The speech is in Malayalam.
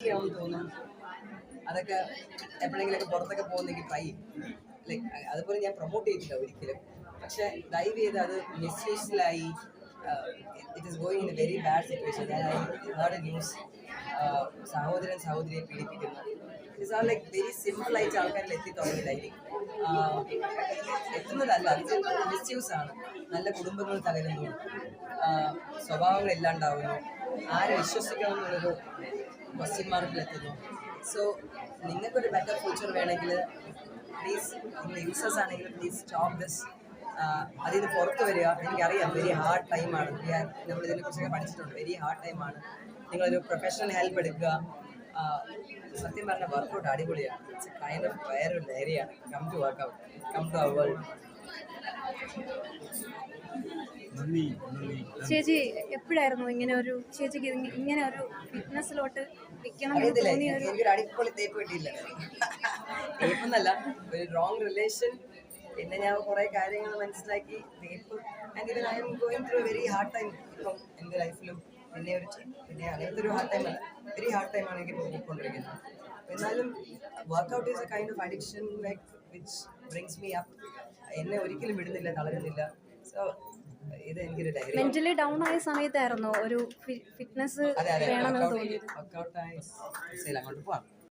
ചെയ്യാമെന്ന് തോന്നും അതൊക്കെ എപ്പോഴെങ്കിലൊക്കെ പുറത്തൊക്കെ പോകുന്നെങ്കിൽ ട്രൈ. ലൈക്ക് അതുപോലെ ഞാൻ പ്രൊമോട്ട് ചെയ്തില്ല ഒരിക്കലും. പക്ഷെ ദയവ് ചെയ്ത് അത് മിസ്യൂസിലായി it is going in a very bad situation ഞാൻ ഒരുപാട് ന്യൂസ് സഹോദരൻ സഹോദരിയെ പീഡിപ്പിക്കുന്നു. It's are like very simple ആയിട്ട് ആൾക്കാരിൽ എത്തി തുടങ്ങി ഡൈലി എത്തുന്നതല്ല അത് മിസ്യൂസ് ആണ് നല്ല കുടുംബങ്ങൾ തകരുന്നു. ആഹ് സ്വഭാവങ്ങൾ ഇല്ലാണ്ടാവുന്നു ആരെ വിശ്വസിക്കണം എന്നുള്ളൊരു ക്വസ്റ്റ്യൻ മാർക്കിലെത്തുന്നു സോ നിങ്ങൾക്കൊരു ബെറ്റർ ഫ്യൂച്ചർ വേണമെങ്കിൽ പ്ലീസ് നിങ്ങൾ യൂസേഴ്സ് ആണെങ്കിൽ പ്ലീസ് സ്റ്റോപ്പ് ദിസ് അതിൽ നിന്ന് പുറത്ത് വരിക. എനിക്കറിയാം വെരി ഹാർഡ് ടൈമാണ് നമ്മൾ ഇതിനെക്കുറിച്ചൊക്കെ പഠിച്ചിട്ടുണ്ട്. വെരി ഹാർഡ് ടൈമാണ് നിങ്ങളൊരു പ്രൊഫഷണൽ ഹെൽപ്പ് എടുക്കുക. സത്യം പറഞ്ഞ വർക്കൗട്ട് അടിപൊളിയാണ്. ഇറ്റ്സ് കൈൻഡ് ഓഫ് വേറൊരു ഡയറിയാണ് come to workout come to our world ചേച്ചി എപ്പോഴായിരുന്നു ഇങ്ങനെ ഒരു ചേച്ചിക്ക് ഇങ്ങ- ഇങ്ങനെ ഒരു ഫിറ്റ്നസ്സിലോട്ട് നിൽക്കണം എനിക്കൊരു അടിപൊളി തേപ്പ് കിട്ടിയില്ല. തേപ്പെന്നല്ല ഒരു റോങ് റിലേഷൻ പിന്നെ ഞാൻ കുറെ കാര്യങ്ങൾ മനസ്സിലാക്കി തേപ്പ് and even I'm going through very hard time ഇപ്പം എന്റെ ലൈഫിലും പിന്നെ ഒരു പിന്നെ അങ്ങനത്തെ ഒരു ഹാർഡ് ടൈം അല്ല വെരി ഹാർഡ് ടൈം ആണ് എനിക്ക് പോയിക്കൊണ്ടിരിക്കുന്നത് എന്നാലും workout is a kind of addiction like which brings me up എന്നെ ഒരിക്കലും വിടുന്നില്ല തളരുന്നില്ല. സോ ഇത് എനിക്കൊരു ലഹരി മെന്റലി ഡൗൺ ആയ സമയത്തായിരുന്നു ഒരു ഫിറ്റ്നസ് വേണമെന്ന് തോന്നിയത്. വർക്കൗട്ടായി അങ്ങോട്ട് പോവാം.